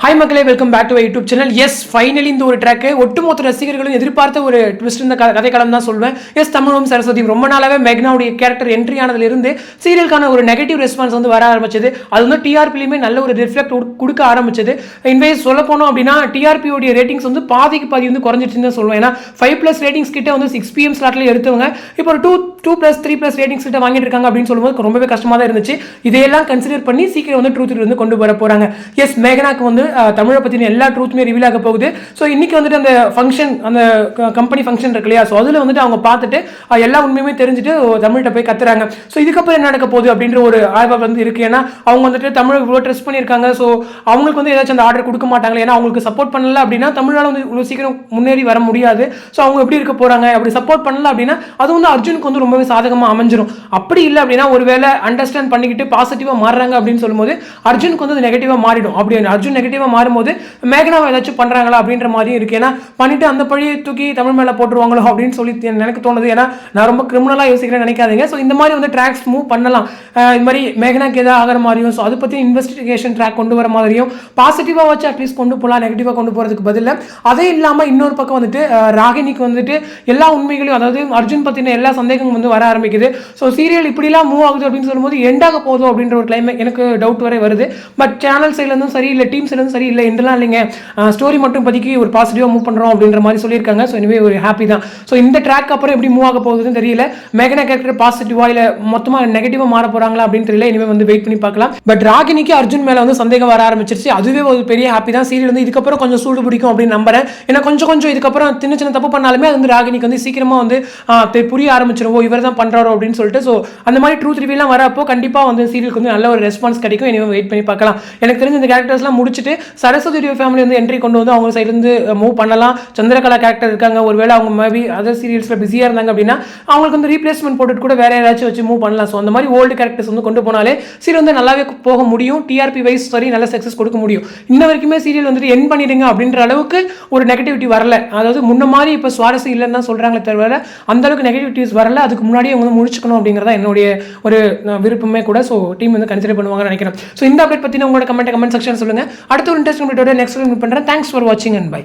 Hi மக்களே welcome back to YouTube channel yes finally இந்த ஒரு ட்ராக்கு ஒட்டுமொத்த ரசிகர்களும் எதிர்பார்த்த ஒரு ட்விஸ்ட் இந்த க- கதைக்களம் தான் சொல்வேன். எஸ் தமிழும் சரஸ்வதி ரொம்ப நாளாவே மெக்னாவுடைய கேரக்டர் என்ட்ரி ஆனதுலேருந்து சீரியலுக்கான ஒரு நெகட்டிவ் ரெஸ்பான்ஸ் வந்து வர ஆரம்பிச்சது. அது வந்து டிஆர்பிலையுமே நல்ல ஒரு ரிஃப்ளெக்ட் கொடுக்க ஆரம்பிச்சது. இன்வேஸ் சொல்ல போனோம் அப்படின்னா டிஆர்பியோடைய ரேட்டிங்ஸ் வந்து பாதிக்கு பாதி வந்து குறைஞ்சிட்டுன்னு தான் சொல்லுவேன் ஏன்னா ஃபைவ் ப்ளஸ் ரேட்டிங்ஸ் கிட்ட வந்து சிக்ஸ் பிஎம் ஸ்லாட்ல எடுத்தவங்க இப்போ ஒரு two two plus three plus ratings கிட்ட வாங்கிட்டு இருக்காங்க அப்படின்னு சொல்லும்போது ரொம்பவே கஷ்டமாக தான் இருந்துச்சு. இதையெல்லாம் கன்சிடர் பண்ணி சீக்கிரம் வந்து ட்ரூத் வந்து கொண்டு வர போகிறாங்க எஸ் மேகனாக்கு வந்து தமிழை பற்றின எல்லா ட்ரூத்துமே ரிவீல் ஆக போகுது. ஸோ இன்னைக்கு வந்துட்டு அந்த ஃபங்க்ஷன் அந்த கம்பெனி ஃபங்க்ஷன் இருக்கு இல்லையா? ஸோ அதில் வந்துட்டு அவங்க பார்த்துட்டு எல்லா உண்மையுமே தெரிஞ்சுட்டு தமிழ்கிட்ட போய் கத்துறாங்க. ஸோ இதுக்கப்புறம் என்ன நடக்க போகுது அப்படின்ற ஒரு ஆய்வா வந்து இருக்கு. ஏன்னா அவங்க வந்துட்டு தமிழ் இவ்வளோ ட்ரெஸ் பண்ணியிருக்காங்க. ஸோ அவங்களுக்கு வந்து ஏதாச்சும் அந்த ஆர்டர் கொடுக்க மாட்டாங்களே. ஏன்னா அவங்களுக்கு சப்போர்ட் பண்ணல அப்படின்னா தமிழால் வந்து இவ்வளோ சீக்கிரம் முன்னேறி வர முடியாது. ஸோ அவங்க எப்படி இருக்க போறாங்க? அப்படி சப்போர்ட் பண்ணல அப்படின்னா அது வந்து அர்ஜுனுக்கு வந்து ரொம்பவே சாதகமாக அமைஞ்சிரும். அப்படி இல்லை அப்படின்னா ஒருவேளை அண்டர்ஸ்டாண்ட் பண்ணிக்கிட்டு பாசிட்டிவாக மாறுறாங்க அப்படின்னு சொல்லும்போது அர்ஜுனுக்கு வந்து அது நெகட்டிவாக மாறிடும். அப்படி அர்ஜுன் நெகட்டிவ் நெகட்டிவாக மாறும்போது மேகனாவை ஏதாச்சும் பண்ணுறாங்களா அப்படின்ற மாதிரியும் இருக்கு. ஏன்னா பண்ணிட்டு அந்த பழியை தூக்கி தமிழ் மேலே போட்டுருவாங்களோ அப்படின்னு சொல்லி எனக்கு தோணுது. ஏன்னா நான் ரொம்ப கிரிமினலாக யோசிக்கிறேன்னு நினைக்காதீங்க. ஸோ இந்த மாதிரி வந்து ட்ராக்ஸ் மூவ் பண்ணலாம். அஹ் இந்த மாதிரி மேகனாக்கு எதாவது ஆகிற மாதிரியும் ஸோ அதை பற்றி இன்வெஸ்டிகேஷன் ட்ராக் கொண்டு வர மாதிரியும் பாசிட்டிவாக வச்சு அட்லீஸ்ட் கொண்டு போகலாம் நெகட்டிவாக கொண்டு போகிறதுக்கு பதில் அதே இல்லாமல் இன்னொரு பக்கம் வந்துட்டு ராகினிக்கு வந்துட்டு எல்லா உண்மைகளையும் அதாவது அர்ஜுன் பற்றின எல்லா சந்தேகமும் வந்து வர ஆரம்பிக்குது. ஸோ சீரியல் இப்படிலாம் மூவ் ஆகுது அப்படின்னு சொல்லும்போது எண்டாக போதும் அப்படின்ற ஒரு கிளைமே எனக்கு டவுட் வரை வருது. பட் சேனல் சைட்லேருந்தும் சரி இல்லை டீம் சைட்லேருந்து சரி இல்லை என்றெல்லாம் இல்லைங்க. ஸ்டோரி மட்டும் இப்போதைக்கு ஒரு பாசிட்டிவாக மூவ் பண்ணுறோம் அப்படின்ற மாதிரி சொல்லியிருக்காங்க. ஸோ எனவே ஒரு ஹாப்பி தான். ஸோ இந்த ட்ராக் அப்புறம் எப்படி மூவ் ஆக போகுதுன்னு தெரியல. மேகனா கேரக்டர் பாசிட்டிவா இல்லை மொத்தமாக நெகட்டிவாக மாற போகிறாங்களா அப்படின்னு தெரியல. இனிமேல் வந்து வெயிட் பண்ணி பார்க்கலாம். பட் ராகினிக்கு அர்ஜுன் மேலே வந்து சந்தேகம் வர ஆரம்பிச்சிருச்சு. அதுவே ஒரு பெரிய ஹாப்பி தான். சீரியல் வந்து இதுக்கப்புறம் கொஞ்சம் சூடு பிடிக்கும் அப்படின்னு நம்புறேன். ஏன்னா கொஞ்சம் கொஞ்சம் இதுக்கப்புறம் சின்ன சின்ன தப்பு பண்ணாலுமே அது வந்து ராகினிக்கு வந்து சீக்கிரமா வந்து புரிய ஆரம்பிச்சிரும். ஓ இவர் தான் பண்றாரோ அப்படின்னு சொல்லிட்டு. ஸோ அந்த மாதிரி ட்ரூத் ரிவியூலாம் வரப்போ கண்டிப்பாக வந்து சீரியலுக்கு வந்து நல்ல ஒரு ரெஸ்பான்ஸ் கிடைக்கும். இனிமேல் வெயிட் பண்ணி பார்க்கலாம். எனக்கு தெரிஞ்ச இந்த கேரக்டர்ஸ்லாம் முடிச்சுட்டு சரஸ்வதி ஃபேமிலி வந்து என்ட்ரி கொண்டு வந்து அவங்க சைட்லேருந்து மூவ் பண்ணலாம். சந்திரகலா கேரக்டர் இருக்காங்க. ஒருவேளை அவங்க மேபி அதர் சீரியல்ஸில் பிஸியாக இருந்தாங்க அப்படின்னா அவங்களுக்கு வந்து ரீப்ளேஸ்மெண்ட் போட்டுட்டு கூட வேற யாராச்சும் வச்சு மூவ் பண்ணலாம். ஸோ அந்த மாதிரி ஓல்டு கேரக்டர்ஸ் வந்து கொண்டு போனாலே சீரியல் வந்து நல்லாவே போக முடியும். டிஆர்பி வைஸ் சரி நல்ல சக்ஸஸ் கொடுக்க முடியும். இன்ன வரைக்குமே சீரியல் வந்துட்டு என் பண்ணிடுங்க அப்படின்ற அளவுக்கு ஒரு நெகட்டிவிட்டி வரல. அதாவது முன்ன மாதிரி இப்போ சுவாரஸ்யம் இல்லைன்னு தான் சொல்கிறாங்களே தவிர அந்த அளவுக்கு நெகட்டிவிட்டிஸ் வரல. அதுக்கு முன்னாடியே அவங்க வந்து முடிச்சுக்கணும் அப்படிங்கிறதா என்னுடைய ஒரு விருப்பமே கூட. ஸோ டீம் வந்து கன்சிடர் பண்ணுவாங்கன்னு நினைக்கிறேன். ஸோ இந்த அப்டேட் பற்றின உங்களோட கமெண்ட் கமெண்ட் செக்ஷன் சொல்லுங்கள் அடுத்த ஒரு இன்ட்ரெஸ்டிங் வீடியோட நெக்ஸ்ட் மீட் பண்ணுறேன் தேங்க்ஸ் ஃபார் வாட்சிங் அண்ட் பை